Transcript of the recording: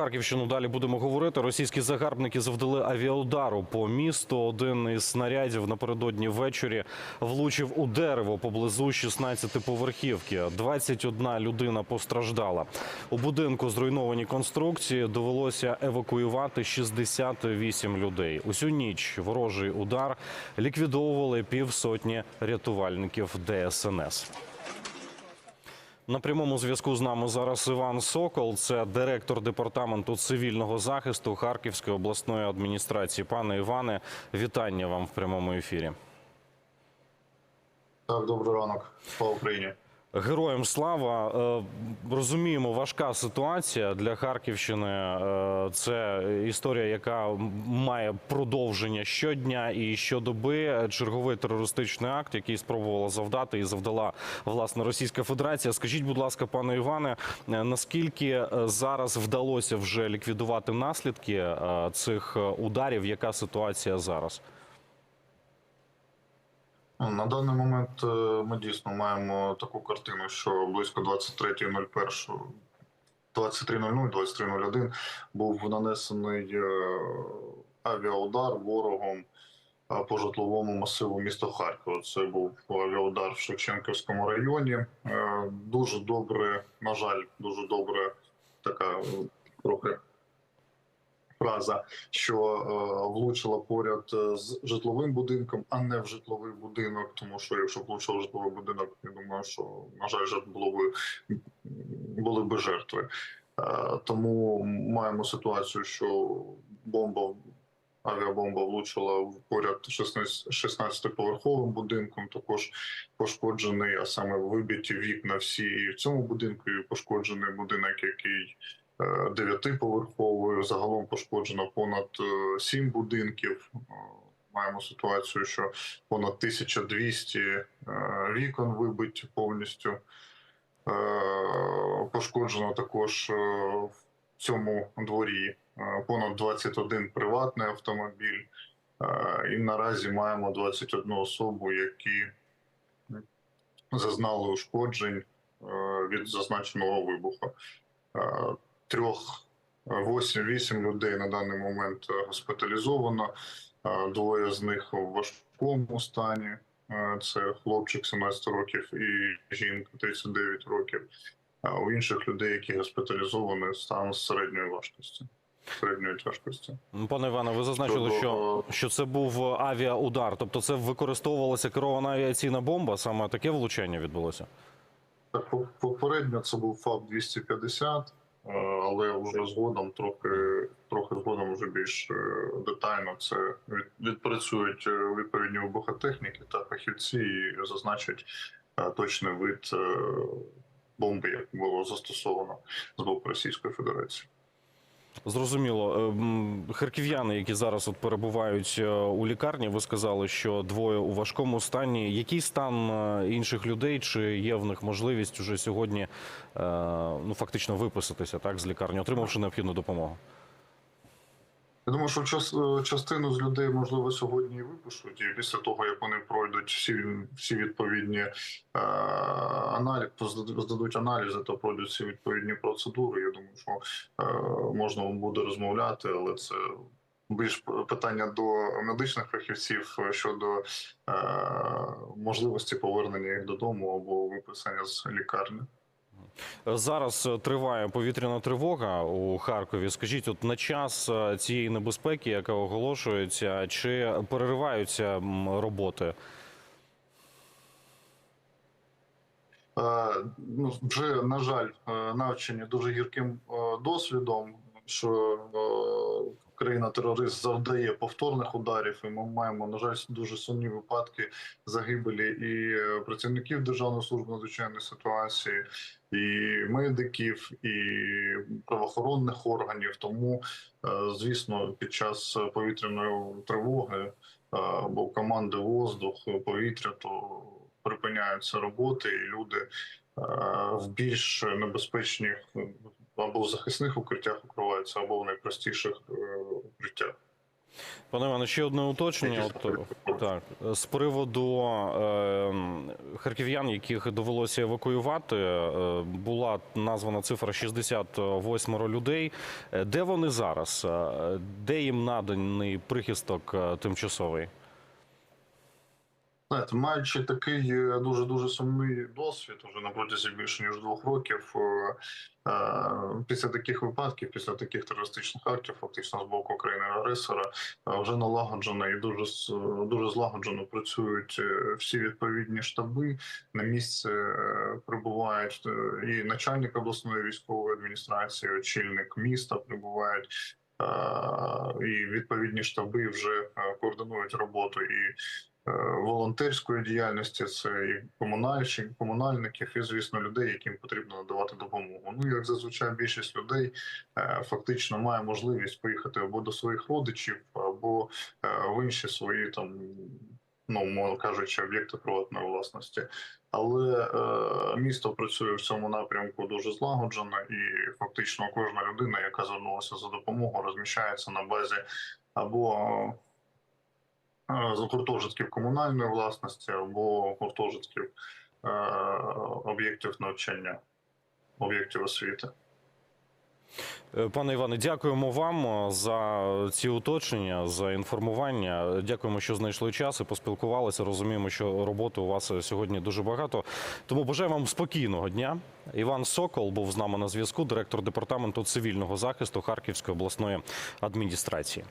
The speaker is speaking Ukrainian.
Харківщину далі будемо говорити. Російські загарбники завдали авіаудару по місту. Один із снарядів напередодні ввечері влучив у дерево поблизу 16-поверхівки. 21 людина постраждала. У будинку зруйновані конструкції. Довелося евакуювати 68 людей. Усю ніч ворожий удар ліквідовували півсотні рятувальників ДСНС. На прямому зв'язку з нами зараз Іван Сокол, це директор департаменту цивільного захисту Харківської обласної адміністрації. Пане Іване, вітання вам в прямому ефірі. Так, добрий ранок. Слава Україні. Героям слава Е, розуміємо, важка ситуація для Харківщини. Е, Це історія, яка має продовження щодня і щодоби. Черговий терористичний акт, який спробувала завдати і завдала власне Російська Федерація. Скажіть, будь ласка, пане Іване, е, наскільки зараз вдалося вже ліквідувати наслідки цих ударів? Яка ситуація зараз? Ну, На даний момент е, ми дійсно маємо таку картину, що близько 23.01, 23.00, 23.01 був нанесений е, авіаудар ворогом е, по житловому масиву міста Харкова. Це був авіаудар в Шевченківському районі. Дуже добре, на жаль, дуже добре така трохи фраза, що е, влучила поряд е, з житловим будинком, а не в житловий будинок. Тому що якщо б влучив в житловий будинок, я думаю, що на жаль, жертв було би були би жертви. Е, тому маємо ситуацію, що бомба. Авіабомба влучила в поряд 16 16-поверховим будинком. Також пошкоджений, а саме вибиті вікна всі і в цьому будинку. І пошкоджений будинок, який дев'ятиповерховою. Загалом пошкоджено понад е, сім будинків. Е, Маємо ситуацію, що понад 1200 е, вікон вибиті повністю. Е, Пошкоджено також е, в цьому дворі е, понад 21 приватний автомобіль. Е, І наразі маємо 21 особу, які зазнали ушкоджень е, від зазначеного вибуху. Е, Трьох е, 8-8 людей на даний момент е, госпіталізовано. Е, Двоє з них в важкому стані. Е, Це хлопчик 17 років і жінка 39 років. А у інших людей, які госпіталізовані, стан середньої важкості, середньої тяжкості. Пане Іване, ви зазначили, що, що це був авіаудар, тобто це використовувалася керована авіаційна бомба. Саме таке влучання відбулося. Попередньо це був ФАП 250, е, але вже згодом трохи, трохи згодом вже більш е, детально це відпрацюють е, відповідні вибухотехніки та фахівці і зазначать е, точний вид е, бомби, як було застосовано з боку Російської Федерації. Зрозуміло. Ем, Харків'яни, які зараз от перебувають е, у лікарні, ви сказали, що двоє у важкому стані. Який стан е, інших людей? Чи є в них можливість уже сьогодні е, ну фактично виписатися так з лікарні, отримавши необхідну допомогу? Я думаю, що час, е, частину з людей можливо сьогодні і випишуть, і після того як вони пройдуть всі, всі відповідні е, аналіз, здадуть аналізи та пройдуть всі відповідні процедури. Я думаю, що е, можна буде розмовляти, але це більш питання до медичних фахівців щодо е, можливості повернення їх додому або виписання з лікарні. Зараз е, триває повітряна тривога у Харкові. Скажіть, от на час е, цієї небезпеки, яка оголошується, чи перериваються роботи? Е, ну, вже, на жаль, навчені дуже гірким досвідом, що е, країна-терорист завдає повторних ударів, і ми маємо, на жаль, дуже сумні випадки загибелі і е, працівників Державної служби надзвичайної ситуації, і медиків, і правоохоронних органів. Тому, е, звісно, під час повітряної тривоги або команди воздух, повітря, то припиняються роботи, і люди в більш небезпечних або в захисних укриттях укриваються, або в найпростіших е, укриттях. Пане Іване, ще одне уточнення. От, так, з приводу е, харків'ян, яких довелося евакуювати, е, була названа цифра 68 людей. Е, Де вони зараз? Е, Де їм наданий прихисток тимчасовий? Знаєте, маючи такий дуже дуже сумний досвід уже на протязі більше ніж двох років, е, е, після таких випадків, після таких терористичних актів, фактично з боку країни агресора, е, вже налагоджено і дуже дуже злагоджено працюють всі відповідні штаби. На місце е, прибувають і начальник обласної військової адміністрації, очільник міста прибувають. Е, І відповідні штаби вже е, координують роботу і е, волонтерської діяльності, це і комунальщик, комунальників, і звісно, людей, яким потрібно надавати допомогу. Ну як зазвичай більшість людей фактично має можливість поїхати або до своїх родичів, або в інші свої там. Ну, мовно кажучи, об'єкти приватної власності, але е, місто працює в цьому напрямку дуже злагоджено, і фактично кожна людина, яка звернулася за допомогою, розміщається на базі або е, гуртожитків комунальної власності або гуртожитків е, об'єктів навчання, об'єктів освіти. Е, Пане Іване, дякуємо вам е, за ці уточнення, за інформування. Дякуємо, що знайшли час і поспілкувалися. Розуміємо, що роботи у вас сьогодні дуже багато. Тому бажаю вам спокійного дня. Іван Сокол був з нами на зв'язку, директор департаменту цивільного захисту Харківської обласної адміністрації.